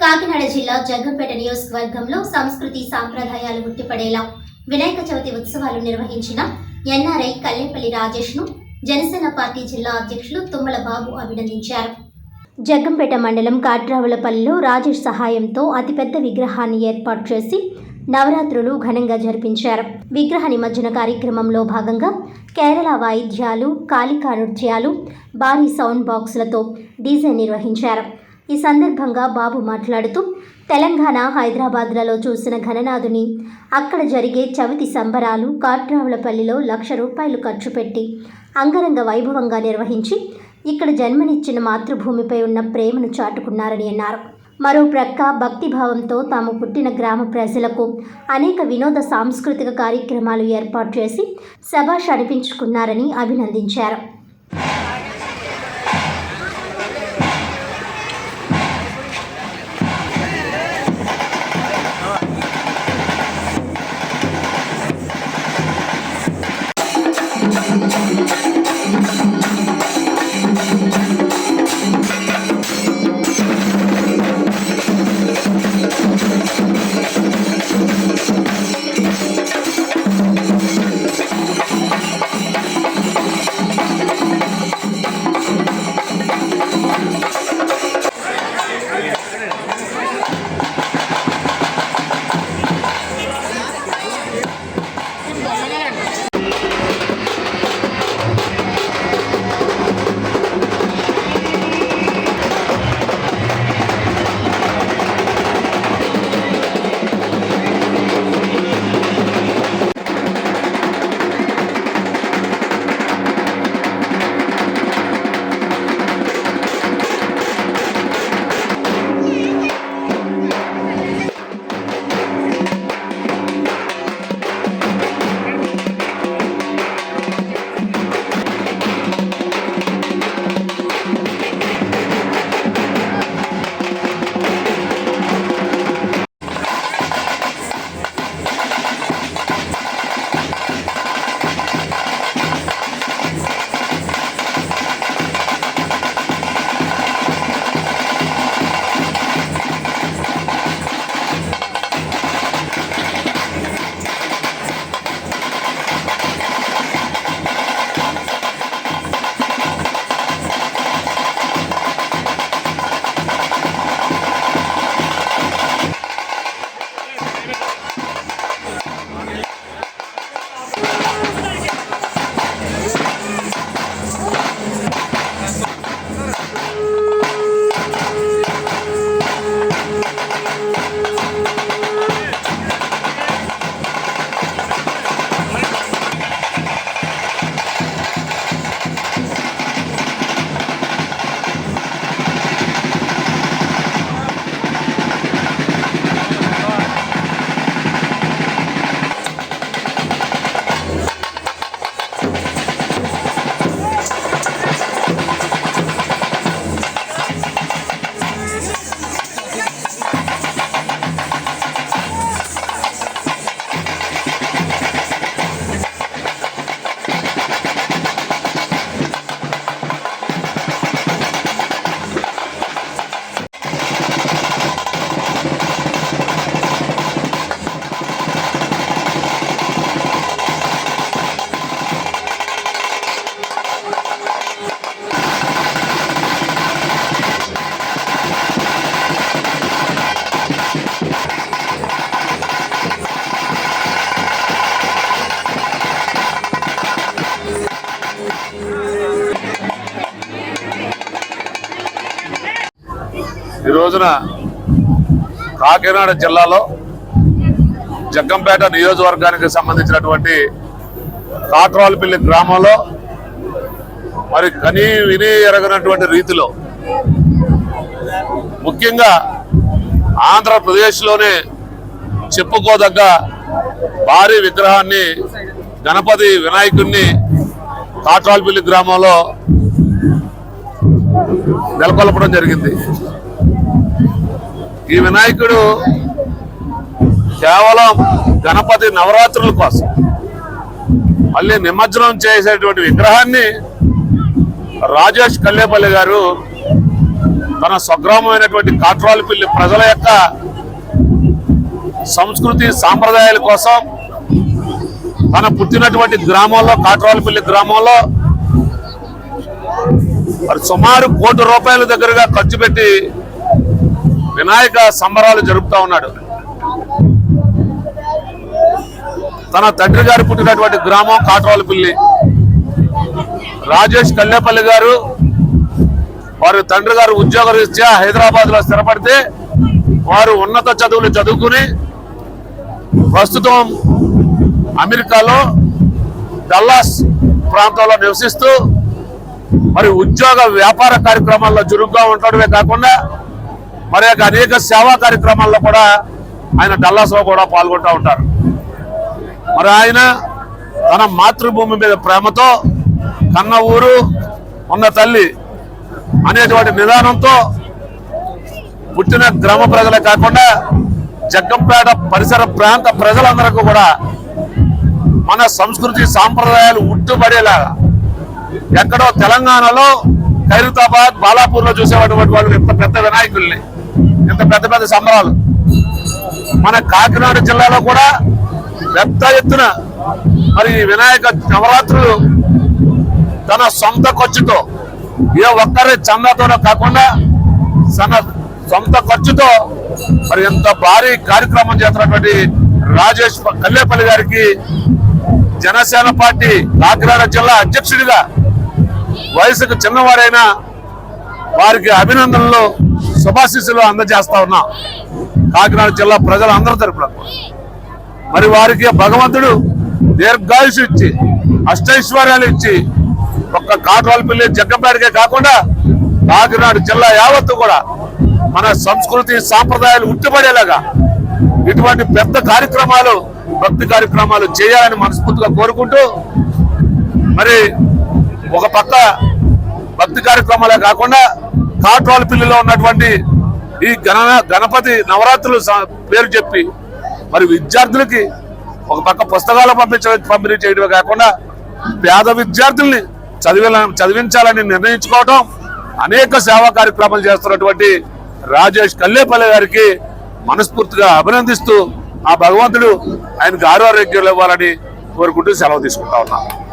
కాకినాడ జిల్లా జగ్గంపేట నియోజకవర్గంలో సంస్కృతి సాంప్రదాయాలు ఉట్టిపడేలా వినాయక చవితి ఉత్సవాలు నిర్వహించిన ఎన్ఆర్ఐ కల్లేపల్లి రాజేష్ను జనసేన పార్టీ జిల్లా అధ్యక్షులు తుమ్మల బాబు అభినందించారు. జగ్గంపేట మండలం కాట్రావులపల్లిలో రాజేష్ సహాయంతో అతిపెద్ద విగ్రహాన్ని ఏర్పాటు చేసి నవరాత్రులు ఘనంగా జరిపించారు. విగ్రహ నిమజ్జన కార్యక్రమంలో భాగంగా కేరళ వాయిద్యాలు కాళికా నృత్యాలు భారీ సౌండ్ బాక్సులతో డీజే నిర్వహించారు. ఈ సందర్భంగా బాబు మాట్లాడుతూ తెలంగాణ హైదరాబాద్లలో చూసిన ఘననాథుని అక్కడ జరిగే చవితి సంబరాలు కాట్రావులపల్లిలో లక్ష రూపాయలు ఖర్చు పెట్టి అంగరంగ వైభవంగా నిర్వహించి ఇక్కడ జన్మనిచ్చిన మాతృభూమిపై ఉన్న ప్రేమను చాటుకున్నారని అన్నారు. మరో ప్రక్క భక్తిభావంతో తాము పుట్టిన గ్రామ ప్రజలకు అనేక వినోద సాంస్కృతిక కార్యక్రమాలు ఏర్పాటు చేసి శభాష్ అనిపించుకున్నారని అభినందించారు. రోజున కాకినాడ జిల్లాలో జగ్గంపేట నియోజకవర్గానికి సంబంధించినటువంటి కాట్రాలపల్లి గ్రామంలో మరి కనీ విని ఎరగనటువంటి రీతిలో ముఖ్యంగా ఆంధ్రప్రదేశ్లోనే చెప్పుకోదగ్గ భారీ విగ్రహాన్ని గణపతి వినాయకుడిని కాట్రాలపల్లి గ్రామంలో నెలకొల్పడం జరిగింది. ఈ వినాయకుడు కేవలం గణపతి నవరాత్రుల కోసం మళ్ళీ నిమజ్జనం చేసేటువంటి విగ్రహాన్ని రాజేష్ కల్లేపల్లి గారు తన స్వగ్రామమైనటువంటి కాట్రాలపల్లి ప్రజల యొక్క సంస్కృతి సాంప్రదాయాల కోసం తన పుట్టినటువంటి గ్రామంలో కాట్రాలపల్లి గ్రామంలో మరి సుమారు కోటి రూపాయల దగ్గరగా ఖర్చు పెట్టి వినాయక సంబరాలు జరుపుతా ఉన్నాడు. తన తండ్రి గారు పుట్టినటువంటి గ్రామం కాట్రాలపల్లి రాజేష్ కల్లేపల్లి గారు వారి తండ్రి గారు ఉద్యోగ రీత్యా హైదరాబాద్లో స్థిరపడితే వారు ఉన్నత చదువులు చదువుకుని ప్రస్తుతం అమెరికాలో డల్లాస్ ప్రాంతంలో నివసిస్తూ మరి ఉద్యోగ వ్యాపార కార్యక్రమాల్లో చురుగ్గా ఉండడమే కాకుండా మరి అనేక సేవా కార్యక్రమాల్లో కూడా ఆయన డల్లాస్లో కూడా పాల్గొంటూ ఉంటారు. మరి ఆయన తన మాతృభూమి మీద ప్రేమతో కన్న ఊరు ఉన్న తల్లి అనేటువంటి నిదానంతో పుట్టిన గ్రామ ప్రజలే కాకుండా జగ్గంపేట పరిసర ప్రాంత ప్రజలందరికీ కూడా మన సంస్కృతి సాంప్రదాయాలు ఉట్టుబడేలాగా ఎక్కడో తెలంగాణలో ఖైరతాబాద్ బాలాపూర్లో చూసేటువంటి వాళ్ళు ఇంత పెద్ద వినాయకుల్ని ఇంత పెద్ద పెద్ద సంబరాలు. మన కాకినాడ జిల్లాలో కూడా పెద్ద ఎత్తున మరి ఈ వినాయక నవరాత్రులు తన సొంత ఖర్చుతో ఏ ఒక్కరి చందాతోనో కాకుండా తన సొంత ఖర్చుతో మరి ఎంత భారీ కార్యక్రమం చేస్తున్నటువంటి రాజేష్ కల్లేపల్లి గారికి జనసేన పార్టీ కాకినాడ జిల్లా అధ్యక్షుడిగా వయసుకు చిన్నవారైనా వారికి అభినందనలు. శుభాశీస్సులు అందజేస్తా ఉన్నాం. కాకినాడ జిల్లా ప్రజలందరి తరపున. మరి వారికి భగవంతుడు దీర్ఘాయుషు ఇచ్చి అష్టైశ్వర్యాలు ఇచ్చి ఒక్క కాట్వాలపల్లి జగ్గంపేటకే కాకుండా కాకినాడ జిల్లా యావత్తు కూడా మన సంస్కృతి సాంప్రదాయాలు ఉట్టిపడేలాగా ఇటువంటి పెద్ద కార్యక్రమాలు భక్తి కార్యక్రమాలు చేయాలని మనస్ఫూర్తిగా కోరుకుంటూ మరి ఒక పక్క భక్తి కార్యక్రమాలే కాకుండా కాట్వాలపల్లిలో ఉన్నటువంటి ఈ గణ గణపతి నవరాత్రులు స- పేరు చెప్పి మరి విద్యార్థులకి ఒక పక్క పుస్తకాలు పంపించ పంపిణీ చేయడమే కాకుండా పేద విద్యార్థుల్ని చదివి చదివించాలని నిర్ణయించుకోవటం అనేక సేవా కార్యక్రమాలు చేస్తున్నటువంటి రాజేష్ కల్లేపల్లి గారికి మనస్ఫూర్తిగా అభినందిస్తూ ఆ భగవంతుడు ఆయనకు ఆరోగ్యాలు ఇవ్వాలని కోరుకుంటూ సెలవు తీసుకుంటా ఉన్నాను.